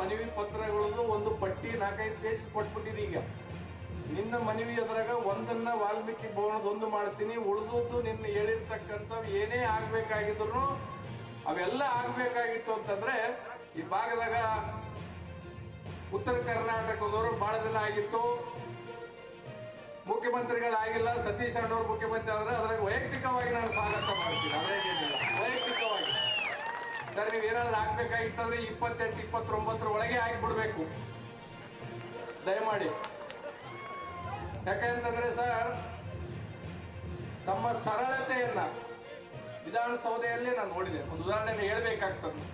ಮನವಿ ಪತ್ರಗಳದ್ದು ಒಂದು ಪಟ್ಟಿ ನಾಲ್ಕೈದು ಪೇಜ್ ಕೊಟ್ಬಿಟ್ಟಿದೆ ಈಗ. ನಿನ್ನ ಮನವಿ ಅದ್ರಾಗ ಒಂದನ್ನ ವಾಲ್ಮೀಕಿ ಭವನದೊಂದು ಮಾಡ್ತೀನಿ, ಉಳಿದದ್ದು ನಿನ್ನ ಹೇಳಿರ್ತಕ್ಕಂಥವು ಏನೇ ಆಗ್ಬೇಕಾಗಿದ್ರು ಅವೆಲ್ಲ ಆಗ್ಬೇಕಾಗಿತ್ತು ಅಂತಂದ್ರೆ ಈ ಭಾಗದಾಗ ಉತ್ತರ ಕರ್ನಾಟಕದವರು ಬಹಳ ದಿನ ಆಗಿತ್ತು. ಮುಖ್ಯಮಂತ್ರಿಗಳಾಗಿಲ್ಲ, ಸತೀಶ್ ಅಣ್ಣವ್ರು ಮುಖ್ಯಮಂತ್ರಿ ಆದ್ರೆ ಅದ್ರಾಗ ವೈಯಕ್ತಿಕವಾಗಿ ನಾನು ಸ್ವಾಗತ ಮಾಡ್ತೀನಿ. ಸರ್, ನೀವು ಏನಾದ್ರು ಆಗ್ಬೇಕಾಗಿತ್ತಂದ್ರೆ ಇಪ್ಪತ್ತೆಂಟು, ಇಪ್ಪತ್ತೊಂಬತ್ತರ ಒಳಗೆ ಆಗಿಬಿಡ್ಬೇಕು. ದಯಮಾಡಿ. ಯಾಕಂತಂದ್ರೆ ಸರ್, ತಮ್ಮ ಸರಳತೆಯನ್ನ ವಿಧಾನಸೌಧೆಯಲ್ಲಿ ನಾನು ನೋಡಿದೆ. ಒಂದು ಉದಾಹರಣೆ ಹೇಳ್ಬೇಕಾಗ್ತದೆ.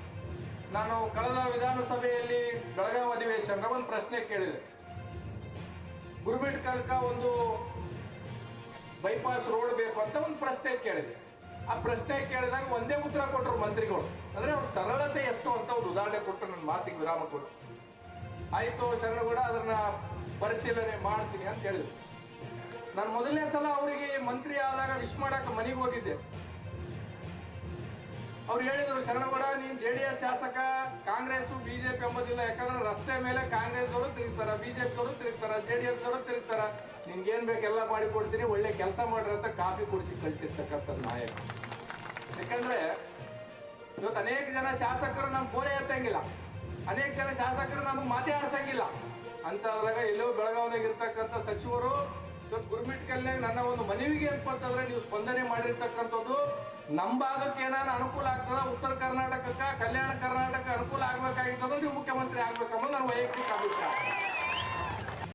ನಾನು ಕಳೆದ ವಿಧಾನಸಭೆಯಲ್ಲಿ ಬೆಳಗಾವಿ ಅಧಿವೇಶನ ಒಂದು ಪ್ರಶ್ನೆ ಕೇಳಿದೆ. ಗುರುಬಿಟ್ ಕಲ್ಕ ಒಂದು ಬೈಪಾಸ್ ರೋಡ್ ಬೇಕು ಅಂತ ಒಂದು ಪ್ರಶ್ನೆ ಕೇಳಿದೆ. ಆ ಪ್ರಶ್ನೆ ಕೇಳಿದಾಗ ಒಂದೇ ಉತ್ತರ ಕೊಟ್ಟರು ಮಂತ್ರಿಗಳು. ಅಂದ್ರೆ ಅವ್ರ ಸರಳತೆ ಎಷ್ಟು ಅಂತ ಒಂದು ಉದಾಹರಣೆ ಕೊಟ್ಟರು ನನ್ನ ಮಾತಿಗೆ ವಿರಾಮ ಕೊಟ್ಟು. ಆಯ್ತು ಕೂಡ ಅದನ್ನ ಪರಿಶೀಲನೆ ಮಾಡ್ತೀನಿ ಅಂತ ಹೇಳಿದ್ರು. ನಾನು ಮೊದಲನೇ ಸಲ ಅವರಿಗೆ ಮಂತ್ರಿ ಆದಾಗ ವಿಶ್ ಮಾಡಕ್ಕೆ ಮನೆಗೆ ಹೋಗಿದ್ದೆ. ಅವ್ರು ಹೇಳಿದ್ರು ಶರಣಗೌಡ ನೀನ್ ಜೆ ಡಿ ಎಸ್ ಶಾಸಕ, ಕಾಂಗ್ರೆಸ್ ಬಿಜೆಪಿ ಎಂಬುದಿಲ್ಲ. ಯಾಕಂದ್ರೆ ರಸ್ತೆ ಮೇಲೆ ಕಾಂಗ್ರೆಸ್ ಅವರು ತಿರುಗ್ತಾರ ಬಿಜೆಪಿ ಅವರು ತಿರುಗ್ತಾರ, ಜೆ ಡಿ ಎಸ್ ಅವರು ತಿರುಗ್ತಾರ. ನಿನ್ಗೇನ್ ಬೇಕೆಲ್ಲ ಮಾಡಿ ಕೊಡ್ತೀನಿ, ಒಳ್ಳೆ ಕೆಲಸ ಮಾಡ್ರಿ ಅಂತ ಕಾಫಿ ಕುಡಿಸಿ ಕಳಿಸಿರ್ತಕ್ಕಂಥ ನಾಯಕ. ಯಾಕಂದ್ರೆ ಇವತ್ತು ಅನೇಕ ಜನ ಶಾಸಕರು ನಮ್ ಫೋನೇ ಎತ್ತಂಗಿಲ್ಲ. ಅನೇಕ ಜನ ಶಾಸಕರು ನಮ್ಗೆ ಮಾತೇ ಆಡ್ಸಂಗಿಲ್ಲ. ಅಂತದ್ರಾಗ ಎಲ್ಲೋ ಬೆಳಗಾವಿನಾಗ ಇರ್ತಕ್ಕಂಥ ಸಚಿವರು ಇವತ್ತು ಗುರುಮಿಟ್ಕಲ್ನಾಗ ನನ್ನ ಒಂದು ಮನವಿಗೆ ಅಂತಂದ್ರೆ ನೀವು ಸ್ಪಂದನೆ ಮಾಡಿರ್ತಕ್ಕಂಥದ್ದು ನಮ್ಮ ಭಾಗಕ್ಕೆ ಏನಾದ್ರು ಅನುಕೂಲ ಆಗ್ತದ? ಉತ್ತರ ಕರ್ನಾಟಕಕ್ಕೆ ಕಲ್ಯಾಣ ಕರ್ನಾಟಕ ಅನುಕೂಲ ಆಗ್ಬೇಕಾಗಿತ್ತು ನೀವು ಮುಖ್ಯಮಂತ್ರಿ ಆಗ್ಬೇಕಂಬ ನನ್ನ ವೈಯಕ್ತಿಕ ಅಭಿಪ್ರಾಯ.